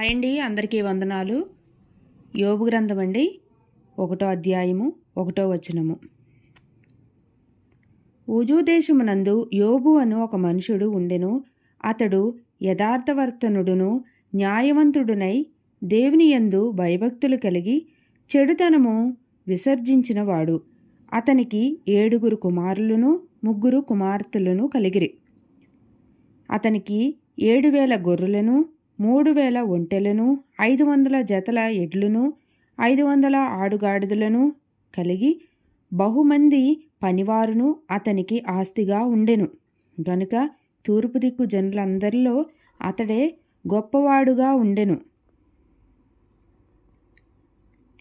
Hi అండి అందరికీ వందనాలు. యోగు గ్రంథం అండి ఒకటో అధ్యాయము ఒకటో వచనము. ఊజూ దేశమునందు యోబు అను ఒక మనుషుడు ఉండెను. అతడు యథార్థవర్తనుడును న్యాయవంతుడునై దేవుని యందు భయభక్తులు కలిగి చెడుతనము విసర్జించినవాడు. అతనికి ఏడుగురు కుమారులను ముగ్గురు కుమార్తెలను కలిగిరి. అతనికి ఏడు వేల గొర్రెలను మూడు వేల ఒంటెలను ఐదు వందల జతల ఎడ్లను ఐదు వందల ఆడుగాడిదలను కలిగి బహుమంది పనివారును అతనికి ఆస్తిగా ఉండెను. గనుక తూర్పు దిక్కు జనులందరిలో అతడే గొప్పవాడుగా ఉండెను.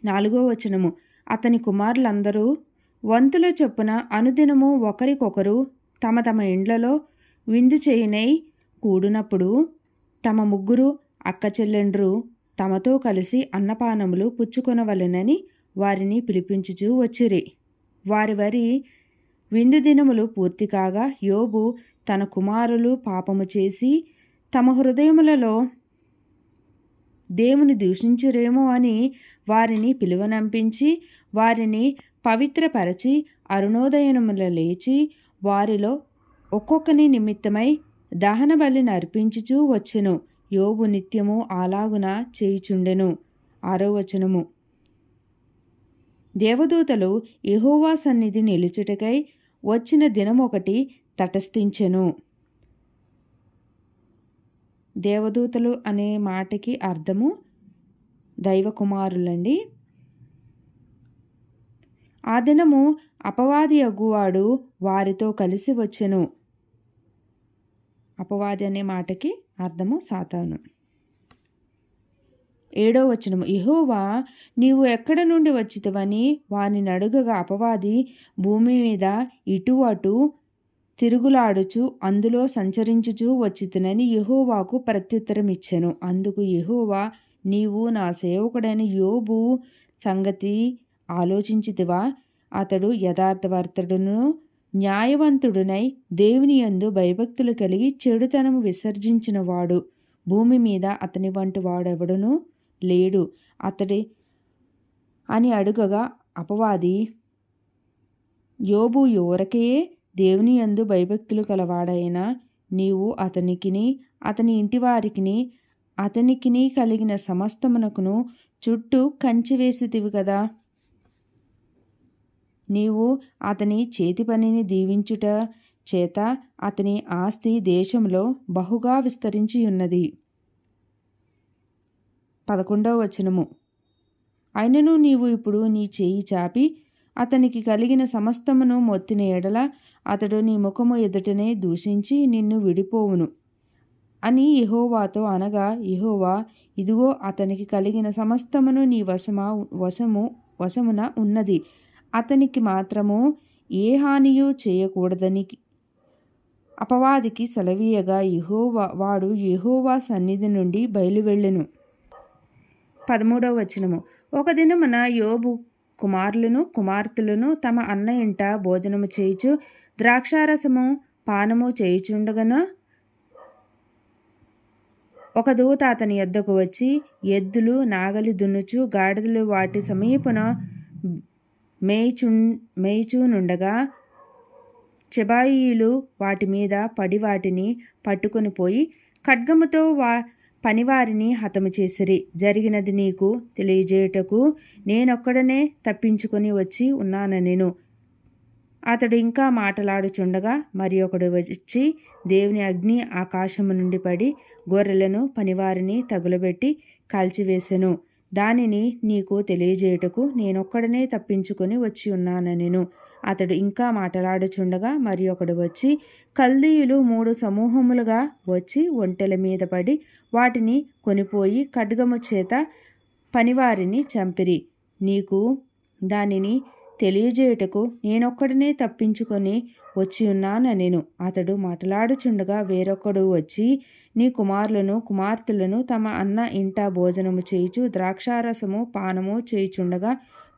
నాలుగో వచనము. అతని కుమారులందరూ వంతుల చొప్పున అనుదినము ఒకరికొకరు తమ తమ ఇండ్లలో విందు చేయనై కూడినప్పుడు తమ ముగ్గురు అక్క చెల్లెండ్రు తమతో కలిసి అన్నపానములు పుచ్చుకొనవలెనని వారిని పిలిపించుచూ వచ్చిరి. వారి వరి విందు దినములు పూర్తి కాగా యోబు తన కుమారులు పాపము చేసి తమ హృదయములలో దేవుని దూషించురేమో అని వారిని పిలువనంపించి వారిని పవిత్రపరచి అరుణోదయనముల లేచి వారిలో ఒక్కొక్కని నిమిత్తమై దహన బలిని అర్పించుచూ వచ్చెను. యోబు నిత్యము అలాగున చేయుచుండెను. ఆరో వచనము. దేవదూతలు యెహోవా సన్నిధి నిలుచుటకై వచ్చిన దినమొకటి తటస్థించెను. దేవదూతలు అనే మాటకి అర్థము దైవకుమారులండి. ఆ దినము అపవాది అగ్గువాడు వారితో కలిసి వచ్చెను. అపవాది అనే మాటకి అర్థము సాతాను. ఏడో వచనము. ఇహోవా నీవు ఎక్కడ నుండి వచ్చితవని వాని అడుగగా అపవాది భూమి మీద ఇటు అటు తిరుగులాడుచు అందులో సంచరించుచూ వచ్చితనని యహోవాకు ప్రత్యుత్తరం ఇచ్చెను అందుకు యహోవా నీవు నా సేవకుడైన యోబు సంగతి ఆలోచించితివా? అతడు యథార్థవర్తుడును న్యాయవంతుడునై దేవుని యందు భయభక్తులు కలిగి చెడుతనము విసర్జించినవాడు. భూమి మీద అతని వంటి వాడెవడునూ లేడు. అతడి అని అడుగగా అపవాది! యోబు యువరకయే దేవుని యందు భయభక్తులు కలవాడైనా నీవు అతనికిని అతని ఇంటివారికిని అతనికిని కలిగిన సమస్తమునకును చుట్టూ కంచి వేసితివి కదా? నీవు అతని చేతి పనిని దీవించుట చేత అతని ఆస్తి దేశంలో బహుగా విస్తరించి ఉన్నది పదకొండవ వచనము. అయినను నీవు ఇప్పుడు నీ చేయి చాపి అతనికి కలిగిన సమస్తమును మొత్తిన ఎడల అతడు నీ ముఖము ఎదుటనే దూషించి నిన్ను విడిపోవును. అని యహోవాతో అనగా యహోవా ఇదిగో అతనికి కలిగిన సమస్తమును నీ వశమా వశము వశమున ఉన్నది. అతనికి మాత్రము ఏ హానియు చేయకూడదని అపవాదికి సెలవీయగా యహోవా వాడు యహోవా సన్నిధి నుండి బయలువెళ్ళెను. పదమూడవ వచనము. ఒక దినమున యోబు కుమారులను కుమార్తెలను తమ అన్న ఇంట భోజనము చేయుచు ద్రాక్షారసము పానము చేయుచుండగన ఒక దూత అతని యొద్దకు వచ్చి ఎద్దులు నాగలి దున్నుచు గాడిదలు వాటి సమీపన మేయిచు మేయిచూనుండగా చెబాయిలు వాటి మీద పడి వాటిని పట్టుకొని పోయి ఖడ్గముతో వా పనివారిని హతము చేసిరి. జరిగినది నీకు తెలియజేయుటకు నేనొక్కడనే తప్పించుకొని వచ్చి ఉన్నానెను అతడు ఇంకా మాటలాడుచుండగా మరి ఒకడు వచ్చి దేవుని అగ్ని ఆకాశము నుండి పడి గొర్రెలను పనివారిని తగులబెట్టి కాల్చివేసెను. దానిని నీకు తెలియజేయుటకు నేనొక్కడనే తప్పించుకొని వచ్చి ఉన్నానెను అతడు ఇంకా మాటలాడుచుండగా మరి ఒకడు వచ్చి కల్దీయులు మూడు సమూహములుగా వచ్చి ఒంటెల మీద పడి వాటిని కొనిపోయి ఖడ్గము చేత పనివారిని చంపిరి. నీకు దానిని తెలియజేయుటకు నేనొక్కడనే తప్పించుకొని వచ్చి ఉన్నానెను అతడు మాట్లాడుచుండగా వేరొకడు వచ్చి నీ కుమారులను కుమార్తెలను తమ అన్న ఇంట భోజనము చేయుచు ద్రాక్షారసము పానము చేయుచుండగా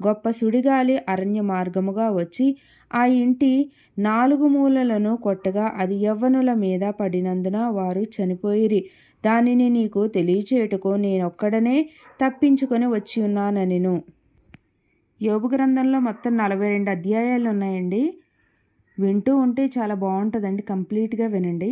గొప్ప సుడిగాలి అరణ్య మార్గముగా వచ్చి ఆ ఇంటి నాలుగు మూలలను కొట్టగా అది యవ్వనుల మీద పడినందున వారు చనిపోయిరి. దానిని నీకు తెలియచేయుటకు నేనొక్కడనే తప్పించుకొని వచ్చి ఉన్నాననిను. యోబు గ్రంథంలో మొత్తం నలభై రెండు అధ్యాయాలు ఉన్నాయండి వింటూ ఉంటే చాలా బాగుంటుందండి కంప్లీట్గా వినండి.